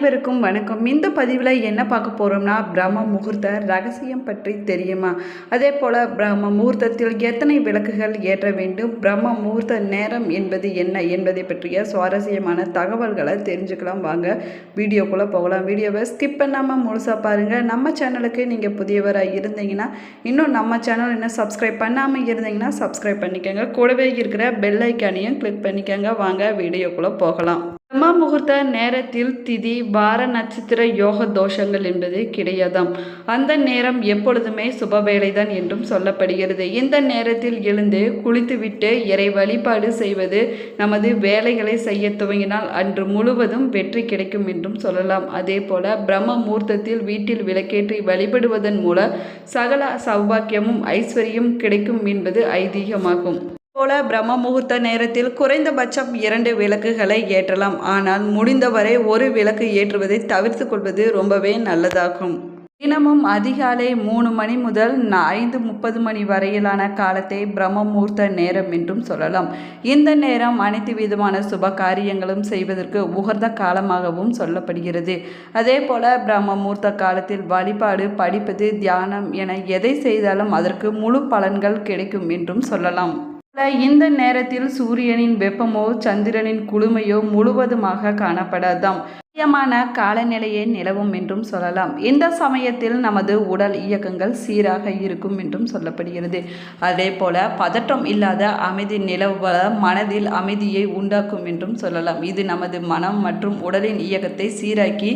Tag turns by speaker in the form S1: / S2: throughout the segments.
S1: அனைவருக்கும் வணக்கம். இந்த பதிவில் என்ன பார்க்க போகிறோம்னா பிரம்ம முகூர்த்த ரகசியம் பற்றி தெரியுமா? அதே போல் பிரம்ம முகூர்த்தத்தில் எத்தனை விளக்குகள் ஏற்ற வேண்டும்? பிரம்ம முகூர்த்த நேரம் என்பது என்ன? என்பதை பற்றிய சுவாரஸ்யமான தகவல்களை தெரிஞ்சுக்கலாம். வாங்க வீடியோக்குள்ளே போகலாம். வீடியோவை ஸ்கிப் பண்ணாமல் முழுசாக பாருங்கள் நம்ம சேனலுக்கு நீங்கள் புதியவராக இருந்தீங்கன்னா இன்னும் நம்ம சேனல் இன்னும் சப்ஸ்கிரைப் பண்ணாமல் இருந்தீங்கன்னா சப்ஸ்கிரைப் பண்ணிக்கோங்க. கூடவே இருக்கிற பெல் ஐக்கானையும் கிளிக் பண்ணிக்கோங்க. வாங்க வீடியோக்குள்ளே போகலாம். பிரம்ம முகூர்த்த நேரத்தில் திதி வார நட்சத்திர யோக தோஷங்கள் என்பது கிடையாதாம். அந்த நேரம் எப்பொழுதுமே சுப வேலைதான் என்றும் சொல்லப்படுகிறது. இந்த நேரத்தில் எழுந்து குளித்துவிட்டு இறை வழிபாடு செய்வது நமது வேலைகளை செய்ய துவங்கினால் அன்று முழுவதும் வெற்றி கிடைக்கும் என்றும் சொல்லலாம். அதே போல பிரம்ம முகூர்த்தத்தில் வீட்டில் விளக்கேற்றி வழிபடுவதன் மூலம் சகல சௌபாக்கியமும் ஐஸ்வர்யம் கிடைக்கும் என்பது ஐதீகமாகும். போல பிரம்ம முகூர்த்த நேரத்தில் குறைந்தபட்சம் இரண்டு விளக்குகளை ஏற்றலாம். ஆனால் முடிந்தவரை ஒரு விளக்கு ஏற்றுவதை தவிர்த்து கொள்வது ரொம்பவே நல்லதாகும். தினமும் அதிகாலை மூணு மணி முதல் ஐந்து முப்பது மணி வரையிலான காலத்தை பிரம்ம முகூர்த்த நேரம் என்றும் சொல்லலாம். இந்த நேரம் அனைத்து விதமான சுப காரியங்களும் செய்வதற்கு உகர்ந்த காலமாகவும் சொல்லப்படுகிறது. அதே போல பிரம்ம முகூர்த்த காலத்தில் வழிபாடு படிப்பது தியானம் என எதை செய்தாலும் அதற்கு முழு பலன்கள் கிடைக்கும் என்றும் சொல்லலாம். இந்த நேரத்தில் சூரியனின் வெப்பமோ சந்திரனின் குளுமையோ முழுவதுமாக காணப்படாதாம். முக்கியமான காலநிலையே நிலவும் என்றும் சொல்லலாம். இந்த சமயத்தில் நமது உடல் இயக்கங்கள் சீராக இருக்கும் என்றும் சொல்லப்படுகிறது. அதே போல பதற்றம் இல்லாத அமைதி நிலவ மனதில் அமைதியை உண்டாக்கும் என்றும் சொல்லலாம். இது நமது மனம் மற்றும் உடலின் இயக்கத்தை சீராக்கி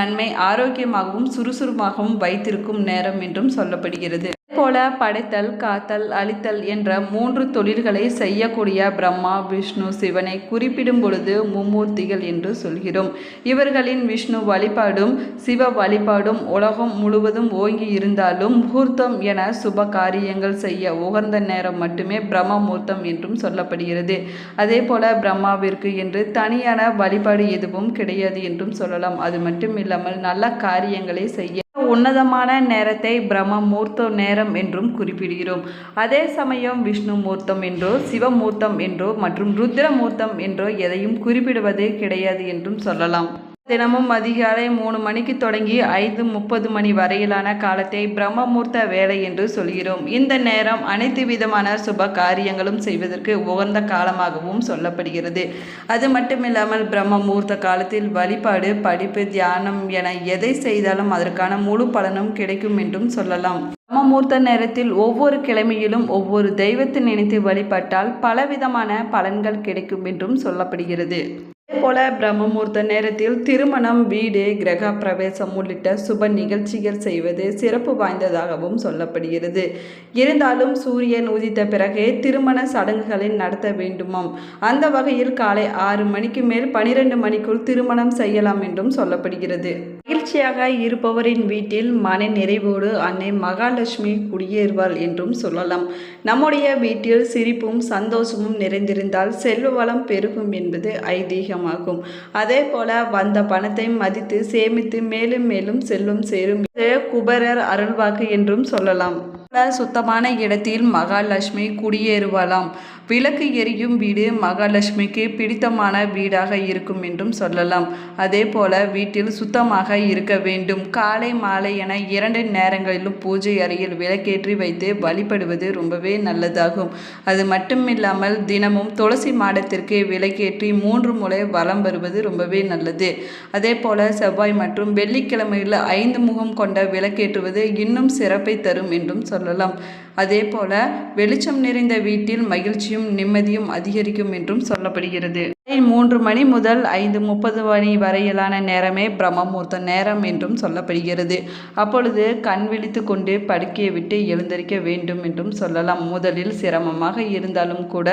S1: நன்மை ஆரோக்கியமாகவும் சுறுசுறுப்பாகவும் வைத்திருக்கும் நேரம் என்றும் சொல்லப்படுகிறது. போல படைத்தல் காத்தல் அழித்தல் என்ற மூன்று தொழில்களை செய்யக்கூடிய பிரம்மா விஷ்ணு சிவனை குறிப்பிடும் பொழுது மும்மூர்த்திகள் என்று சொல்கிறோம். இவர்களின் விஷ்ணு வழிபாடும் சிவ வழிபாடும் உலகம் முழுவதும் ஓங்கி இருந்தாலும் முகூர்த்தம் என சுப காரியங்கள் செய்ய உகந்த நேரம் மட்டுமே பிரம்ம முகூர்த்தம் என்றும் சொல்லப்படுகிறது. அதே போல பிரம்மாவிற்கு என்று தனியான வழிபாடு எதுவும் கிடையாது என்றும் சொல்லலாம். அது மட்டும் இல்லாமல் நல்ல காரியங்களை செய்ய உன்னதமான நேரத்தை பிரம்ம மூர்த்த நேரம் என்றும் குறிப்பிடுகிறோம். அதே சமயம் விஷ்ணு மூர்த்தம் என்றோ சிவமூர்த்தம் என்றோ மற்றும் ருத்ர மூர்த்தம் என்றோ எதையும் குறிப்பிடுவது கிடையாது என்றும் சொல்லலாம். தினமும் அதிகாலை மூணு மணிக்கு தொடங்கி ஐந்து முப்பது மணி வரையிலான காலத்தை பிரம்மமூர்த்த வேலை என்று சொல்கிறோம். இந்த நேரம் அனைத்து விதமான சுப காரியங்களும் செய்வதற்கு உகந்த காலமாகவும் சொல்லப்படுகிறது. அது மட்டுமில்லாமல் பிரம்மமூர்த்த காலத்தில் வழிபாடு படிப்பு தியானம் என எதை செய்தாலும் அதற்கான முழு பலனும் கிடைக்கும் என்றும் சொல்லலாம். பிரம்மமூர்த்த நேரத்தில் ஒவ்வொரு கிழமையிலும் ஒவ்வொரு தெய்வத்தை நினைத்து வழிபட்டால் பலவிதமான பலன்கள் கிடைக்கும் என்றும் சொல்லப்படுகிறது. அதேபோல பிரம்மமுகூர்த்த நேரத்தில் திருமணம் வீடு கிரக பிரவேசம் உள்ளிட்ட சுப நிகழ்ச்சிகள் செய்வது சிறப்பு வாய்ந்ததாகவும் சொல்லப்படுகிறது. இருந்தாலும் சூரியன் உதித்த பிறகே திருமண சடங்குகளை நடத்த வேண்டுமாம். அந்த வகையில் காலை ஆறு மணிக்கு மேல் பனிரெண்டு மணிக்குள் திருமணம் செய்யலாம் என்றும் சொல்லப்படுகிறது. மகிழ்ச்சியாக இருப்பவரின் வீட்டில் மன நிறைவோடு அன்னை மகாலட்சுமி குடியேறுவாள் என்றும் சொல்லலாம். நம்முடைய வீட்டில் சிரிப்பும் சந்தோஷமும் நிறைந்திருந்தால் செல்வ வளம் பெருகும் என்பது ஐதீகமாகும். அதே போல வந்த பணத்தை மதித்து சேமித்து மேலும் மேலும் செல்வம் சேரும் குபரர் அருள்வாக்கு என்றும் சொல்லலாம். சுத்தமான இடத்தில் மகாலட்சுமி குடியேறுவலாம் விளக்கு எரியும் வீடு மகாலட்சுமிக்கு பிடித்தமான வீடாக இருக்கும் என்றும் சொல்லலாம். அதே போல வீட்டில் சுத்தமாக இருக்க வேண்டும். காலை மாலை என இரண்டு நேரங்களிலும் பூஜை அறையில் விளக்கேற்றி வைத்து வழிபடுவது ரொம்பவே நல்லதாகும். அது மட்டுமில்லாமல் தினமும் துளசி மாடத்திற்கு விளக்கேற்றி மூன்று முறை வலம் வருவது ரொம்பவே நல்லது. அதே போல செவ்வாய் மற்றும் வெள்ளிக்கிழமையில் ஐந்து முகம் கொண்ட விளக்கேற்றுவது இன்னும் சிறப்பை தரும் என்றும் சொல்லலாம். அதே போல வெளிச்சம் நிறைந்த வீட்டில் மகிழ்ச்சியும் நிம்மதியும் அதிகரிக்கும் என்றும் சொல்லப்படுகிறது. காலை மூன்று மணி முதல் ஐந்து முப்பது மணி வரையிலான நேரமே பிரம்மமுகூர்த்த நேரம் என்றும் சொல்லப்படுகிறது. அப்பொழுது கண் விழித்து கொண்டு படுக்கையை விட்டு எழுந்திருக்க வேண்டும் என்றும் சொல்லலாம். முதலில் சிரமமாக இருந்தாலும் கூட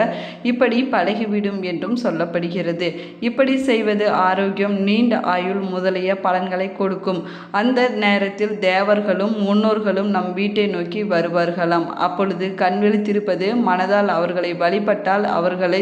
S1: இப்படி பழகிவிடும் என்றும் சொல்லப்படுகிறது. இப்படி செய்வது ஆரோக்கியம் நீண்ட ஆயுள் முதலிய பலன்களை கொடுக்கும். அந்த நேரத்தில் தேவர்களும் முன்னோர்களும் நம் வீட்டை நோக்கி வருவார்களாம். அப்பொழுது கண் விழித்திருப்பது மனதால் அவர்களை வழிபட்டால் அவர்களை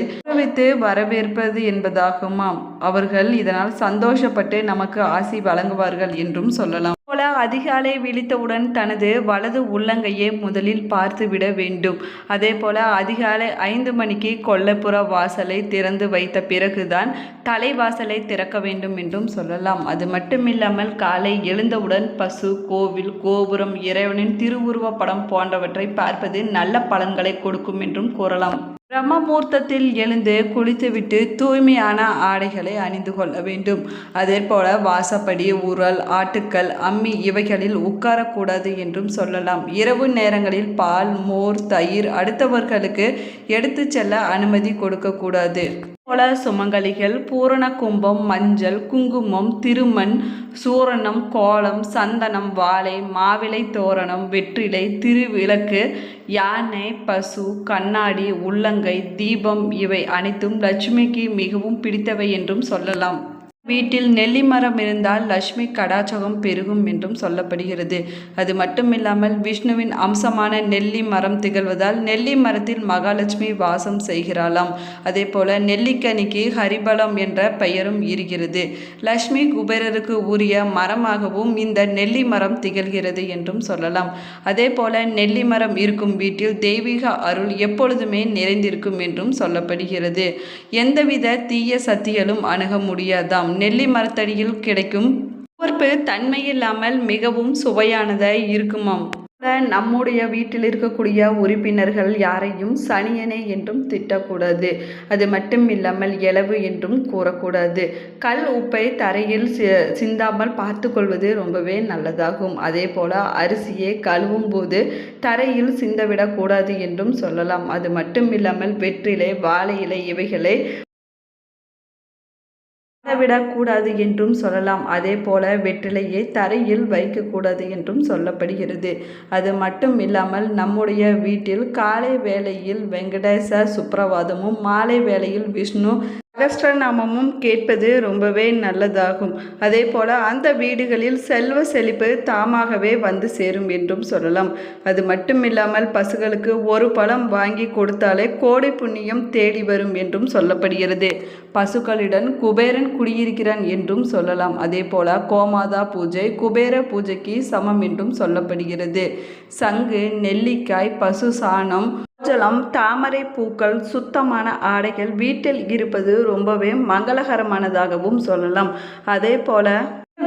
S1: வரவேற்பது என்பதாகுமாம். அவர்கள் இதனால் சந்தோஷப்பட்டு நமக்கு ஆசி வழங்குவார்கள் என்றும் சொல்லலாம். போல அதிகாலை விழித்தவுடன் தனது வலது உள்ளங்கையை முதலில் பார்த்துவிட வேண்டும். அதே போல அதிகாலை ஐந்து மணிக்கு கொல்லப்புற வாசலை திறந்து வைத்த பிறகுதான் தலைவாசலை திறக்க வேண்டும் என்றும் சொல்லலாம். அது மட்டுமில்லாமல் காலை எழுந்தவுடன் பசு கோவில் கோபுரம் இறைவனின் திருவுருவ படம் போன்றவற்றை பார்ப்பது நல்ல பலன்களை கொடுக்கும் என்றும் கூறலாம். பிரம்மமூர்த்தத்தில் எழுந்து குளித்துவிட்டு தூய்மையான ஆடைகளை அணிந்து கொள்ள வேண்டும். அதேபோல வாசப்படி உரல் ஆட்டுக்கள் அம்மி இவைகளில் உட்காரக்கூடாது என்றும் சொல்லலாம். இரவு நேரங்களில் பால் மோர் தயிர் அடுத்தவர்களுக்கு எடுத்து செல்ல அனுமதி கொடுக்கக்கூடாது. கோல சுமங்கலிகள் பூரண கும்பம் மஞ்சள் குங்குமம் திருமண் சூரணம் கோலம் சந்தனம் வாழை மாவிலை தோரணம் வெற்றிலை திருவிளக்கு யானை பசு கண்ணாடி உள்ளங்கை தீபம் இவை அனைத்தும் லட்சுமிக்கு மிகவும் பிடித்தவை என்றும் சொல்லலாம். வீட்டில் நெல்லி மரம் இருந்தால் லட்சுமி கடாச்சகம் பெருகும் என்றும் சொல்லப்படுகிறது. அது மட்டுமில்லாமல் விஷ்ணுவின் அம்சமான நெல்லி மரம் திகழ்வதால் நெல்லி மரத்தில் மகாலட்சுமி வாசம் செய்கிறாளாம். அதே போல நெல்லிக்கனிக்கு ஹரிபலம் என்ற பெயரும் இருக்கிறது. லட்சுமி குபேரருக்கு உரிய மரமாகவும் இந்த நெல்லி மரம் திகழ்கிறது என்றும் சொல்லலாம். அதே போல நெல்லி மரம் இருக்கும் வீட்டில் தெய்வீக அருள் எப்பொழுதுமே நிறைந்திருக்கும் என்றும் சொல்லப்படுகிறது. எந்தவித தீய சக்திகளும் அணுக முடியாதாம். நெல்லி மரத்தடியில் கிடைக்கும் உவர்ப்பு தன்மையில்லாமல் மிகவும் சுவையானதாக இருக்குமாம். நம்முடைய வீட்டில் இருக்கக்கூடிய உறுப்பினர்கள் யாரையும் சனியனே என்றும் திட்டக்கூடாது. அது மட்டும் இல்லாமல் இலவு என்றும் கூறக்கூடாது. கல் உப்பை தரையில் சி சிந்தாமல் பார்த்து கொள்வது ரொம்பவே நல்லதாகும். அதே போல் அரிசியை கழுவும் போது தரையில் சிந்தவிடக்கூடாது என்றும் சொல்லலாம். அது மட்டும் இல்லாமல் வெற்றிலை வாழை இலை இவைகளை விடக்கூடாது என்றும் சொல்லலாம். அதே போல வெற்றிலையை தரையில் வைக்கக்கூடாது என்றும் சொல்லப்படுகிறது. அது மட்டும் இல்லாமல் நம்முடைய வீட்டில் காலை வேளையில் வெங்கடேச சுப்பிரவாதமும் மாலை வேளையில் விஷ்ணு சகஸ்ரநாமமும் கேட்பது ரொம்பவே நல்லதாகும். அதே போல் அந்த வீடுகளில் செல்வ செழிப்பு தாமாகவே வந்து சேரும் என்றும் சொல்லலாம். அது மட்டுமில்லாமல் பசுகளுக்கு ஒரு பழம் வாங்கி கொடுத்தாலே கோடை புண்ணியம் தேடி வரும் என்றும் சொல்லப்படுகிறது. பசுக்களுடன் குபேரன் குடியிருக்கிறான் என்றும் சொல்லலாம். அதே போல கோமாதா பூஜை குபேர பூஜைக்கு சமம் என்றும் சொல்லப்படுகிறது. சங்கு நெல்லிக்காய் பசு சாணம் ஜலம் தாமரை பூக்கள் சுத்தமான ஆடைகள் வீட்டில் இருப்பது ரொம்பவே மங்களகரமானதாகவும் சொல்லலாம். அதே போல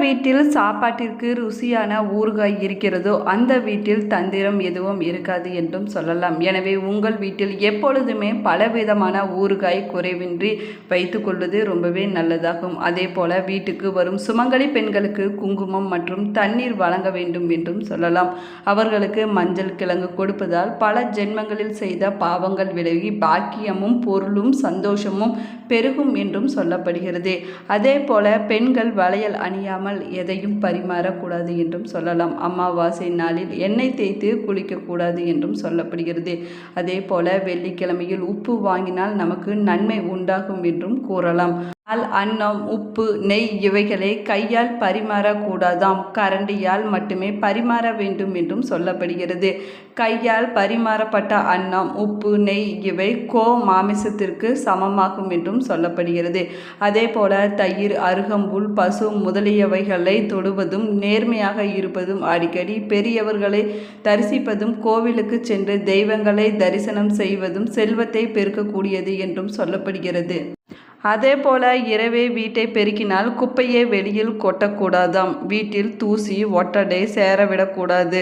S1: வீட்டில் சாப்பாட்டிற்கு ருசியான ஊறுகாய் இருக்கிறதோ அந்த வீட்டில் தந்திரம் எதுவும் இருக்காது என்றும் சொல்லலாம். எனவே உங்கள் வீட்டில் எப்பொழுதுமே பலவிதமான ஊறுகாய் குறைவின்றி வைத்துக்கொள்வது ரொம்பவே நல்லதாகும். அதே போல வீட்டுக்கு வரும் சுமங்கலி பெண்களுக்கு குங்குமம் மற்றும் தண்ணீர் வழங்க வேண்டும் என்றும் சொல்லலாம். அவர்களுக்கு மஞ்சள் கிழங்கு கொடுப்பதால் பல ஜென்மங்களில் செய்த பாவங்கள் விலகி பாக்கியமும் பொருளும் சந்தோஷமும் பெருகும் என்றும் சொல்லப்படுகிறது. அதே போல பெண்கள் வளையல் அணியாமல் எதையும் பரிமாறக்கூடாது என்றும் சொல்லலாம். அமாவாசை நாளில் எண்ணெய் தேய்த்து குளிக்கக்கூடாது என்றும் சொல்லப்படுகிறது. அதே போல வெள்ளிக்கிழமையில் உப்பு வாங்கினால் நமக்கு நன்மை உண்டாகும் என்றும் கூறலாம். பால் அன்னம் உப்பு நெய் இவைகளை கையால் பரிமாறக்கூடாதாம். கரண்டியால் மட்டுமே பரிமாற வேண்டும் என்றும் சொல்லப்படுகிறது. கையால் பரிமாறப்பட்ட அன்னம் உப்பு நெய் இவை கோ மாமிசத்திற்கு சமமாகும் என்றும் சொல்லப்படுகிறது. அதே போல தயிர் அருகம்புல் பசு முதலியவைகளை தொடுவதும் நேர்மையாக இருப்பதும் அடிக்கடி. பெரியவர்களை தரிசிப்பதும் கோவிலுக்கு சென்று தெய்வங்களை தரிசனம் செய்வதும் செல்வத்தை பெருக்கக்கூடியது என்றும் சொல்லப்படுகிறது. அதே போல இரவே வீட்டை பெருக்கினால் குப்பையை வெளியில் கொட்டக்கூடாதாம். வீட்டில் தூசி ஒட்டடை சேரவிடக்கூடாது.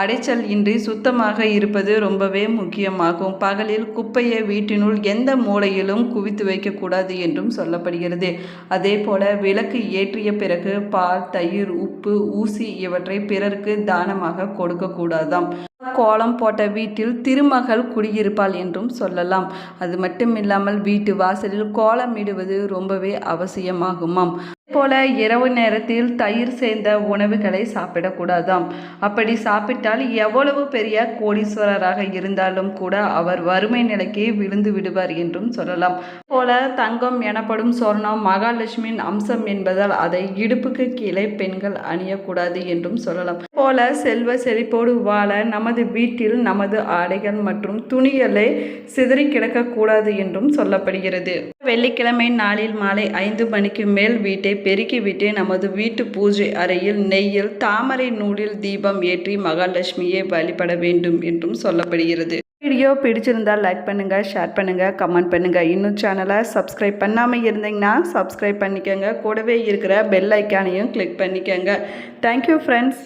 S1: அடைச்சல் இன்றி சுத்தமாக இருப்பது ரொம்பவே முக்கியமாகும். பகலில் குப்பையை வீட்டினுள் எந்த மூலையிலும் குவித்து வைக்கக்கூடாது என்றும் சொல்லப்படுகிறது. அதே போல விளக்கு ஏற்றிய பிறகு பால் தயிர் உப்பு ஊசி இவற்றை பிறருக்கு தானமாக கொடுக்கக்கூடாதாம். கோலம் போட்ட வீட்டில் திருமகள் குடியிருப்பாள் என்றும் சொல்லலாம். அது மட்டும் இல்லாமல் வீட்டு வாசலில் கோலமிடுவது ரொம்பவே அவசியமாகுமாம். போல இரவு நேரத்தில் தயிர் சேர்ந்த உணவுகளை சாப்பிடக்கூடாதாம். அப்படி சாப்பிட்டால் எவ்வளவு பெரிய கோடீஸ்வரராக இருந்தாலும் கூட அவர் வறுமை நிலைக்கு விழுந்து விடுவார் என்றும் சொல்லலாம். போல தங்கம் எனப்படும் சொர்ணம் மகாலட்சுமியின் அம்சம் என்பதால் அதை இடுப்புக்கு கீழே பெண்கள் அணியக்கூடாது என்றும் சொல்லலாம். போல செல்வ செழிப்போடு வாழ நமது வீட்டில் நமது ஆடைகள் மற்றும் துணிகளை சிதறி கிடக்கக்கூடாது என்றும் சொல்லப்படுகிறது. வெள்ளிக்கிழமை நாளில் மாலை ஐந்து மணிக்கு மேல் வீட்டை பெருக்கிவிட்டு நமது வீட்டு பூஜை அறையில் நெய்யில் தாமரை நூலில் தீபம் ஏற்றி மகாலட்சுமியை வழிபட வேண்டும் என்றும் சொல்லப்படுகிறது. வீடியோ பிடிச்சிருந்தால் லைக் பண்ணுங்கள் ஷேர் பண்ணுங்கள் கமெண்ட் பண்ணுங்கள் இன்னும் சேனலை சப்ஸ்கிரைப் பண்ணாமல் இருந்தீங்கன்னா சப்ஸ்கிரைப் பண்ணிக்கோங்க. கூடவே இருக்கிற பெல் ஐக்கானையும் கிளிக் பண்ணிக்கோங்க. Thank you friends